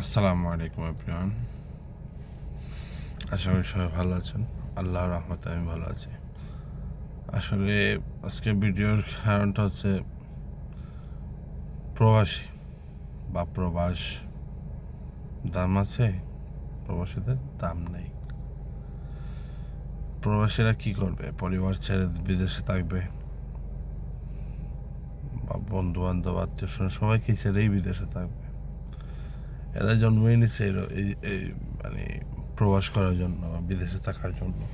আসসালামু আলাইকুম, এভরিওয়ান। আশা করি সবাই ভালো আছেন। আল্লাহর রহমতে আমি ভালো আছি। আসলে আজকে ভিডিওর কারণটা হচ্ছে প্রবাসী বা প্রবাস দাম আছে, প্রবাসীদের দাম নেই। প্রবাসীরা কি করবে? পরিবার ছেড়ে বিদেশে থাকবে বা বন্ধু বান্ধব আত্মীয় স্বজন সবাইকে ছেড়েই বিদেশে থাকবে। এরা জন্মই এর- এই মানে প্রবাস করার জন্য বা বিদেশে থাকার জন্য।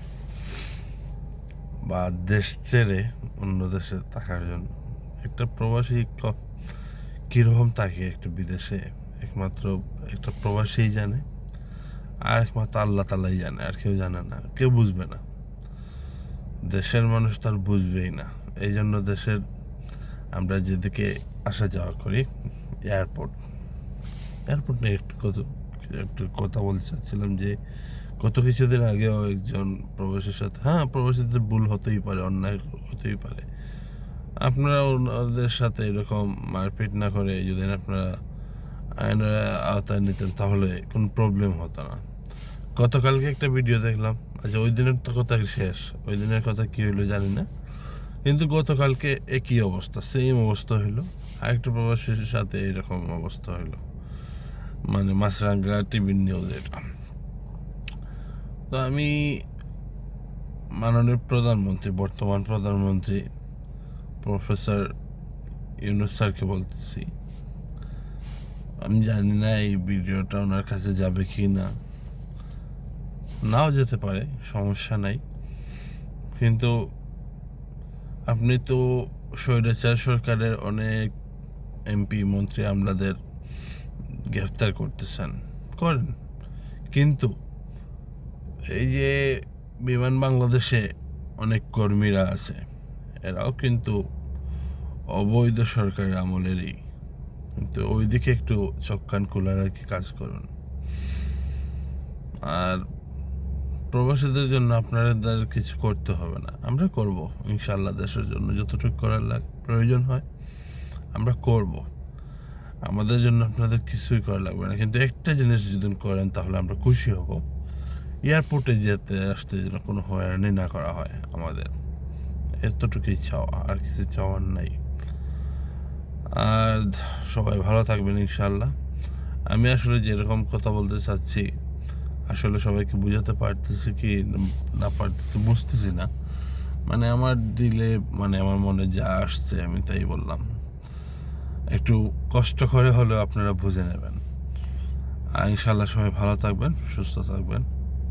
বা দেশ ছেড়ে অন্য দেশে থাকার জন্য। একটা প্রবাসী কীরকম থাকে একটা বিদেশে একমাত্র একটা প্রবাসীই জানে, আর একমাত্র আল্লাহ তালাই জানে, আর কেউ জানে না, কেউ বুঝবে না। দেশের মানুষ তার বুঝবেই না। এই জন্য দেশের আমরা যেদিকে আসা যাওয়া করি এয়ারপোর্ট এয়ারপোর্ট নিয়ে একটু কত, একটু কথা বলতে চাচ্ছিলাম যে, গত কিছুদিন আগেও একজন প্রবাসীর সাথে হ্যাঁ প্রবাসীদের ভুল হতেই পারে, অন্যায় হতেই পারে। আপনারা ওনাদের সাথে এরকম মারপিট না করে যদি আপনারা আইনের আওতায় নিতেন, তাহলে কোনো প্রবলেম হতো না। গতকালকে একটা ভিডিও দেখলাম আচ্ছা ওই দিনের তো কথা শেষ? ওই দিনের কথা কী হইল জানি না। কিন্তু গতকালকে একই অবস্থা সেম অবস্থা হইল। আরেকটা প্রবাসীর সাথে এরকম অবস্থা হইল। মানে মাছরাঙ্গা টিভির নিউজ এটা। তো আমি মাননীয় প্রধানমন্ত্রী, বর্তমান প্রধানমন্ত্রী, প্রফেসর ইউনুস স্যারকে বলতেছি, আমি জানি না এই ভিডিওটা ওনার কাছে যাবে কি না। নাও যেতে পারে, সমস্যা নাই। কিন্তু আপনি তো স্বৈরাচার সরকারের অনেক এমপি, মন্ত্রী, আমলাদের গ্রেফতার করতেছেন। করেন। কিন্তু এই যে বিমান বাংলাদেশে অনেক কর্মীরা আছে, এরাও কিন্তু অবৈধ সরকারের আমলেরই। কিন্তু ওইদিকে একটু চোখ কান খোলা রেখে কাজ করুন। আর প্রবাসীদের জন্য আপনাদের কিছু করতে হবে না। আমরা করব। ইনশাল্লাহ দেশের জন্য যতটুকু করার প্রয়োজন হয়, আমরা করব। আমাদের জন্য আপনাদের কিছুই করা লাগবে না। কিন্তু একটা জিনিস যদি করেন, তাহলে আমরা খুশি হব। এয়ারপোর্টে যেতে আসতে যেন কোনো হয়রানি না করা হয় আমাদের। এতটুকুই চাওয়া, আর কিছু চাওয়ার নাই। আর সবাই ভালো থাকবেন ইনশাল্লাহ আমি আসলে যেরকম কথা বলতে চাচ্ছি, আসলে সবাইকে বোঝাতে পারতেছি কি না পারতেছি বুঝতেছি না। মানে আমার দিলে মানে আমার মনে যা আসছে আমি তাই বললাম। একটু কষ্ট করে হলেও আপনারা বুঝে নেবেন। ইনশাল্লাহ সবাই ভালো থাকবেন, সুস্থ থাকবেন।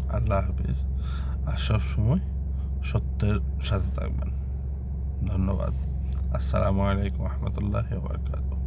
আল্লাহ হাফিজ। আর সব সময় সত্যের সাথে থাকবেন। ধন্যবাদ। আসসালামু আলাইকুম রহমতুল্লাহ বারকাতুহ।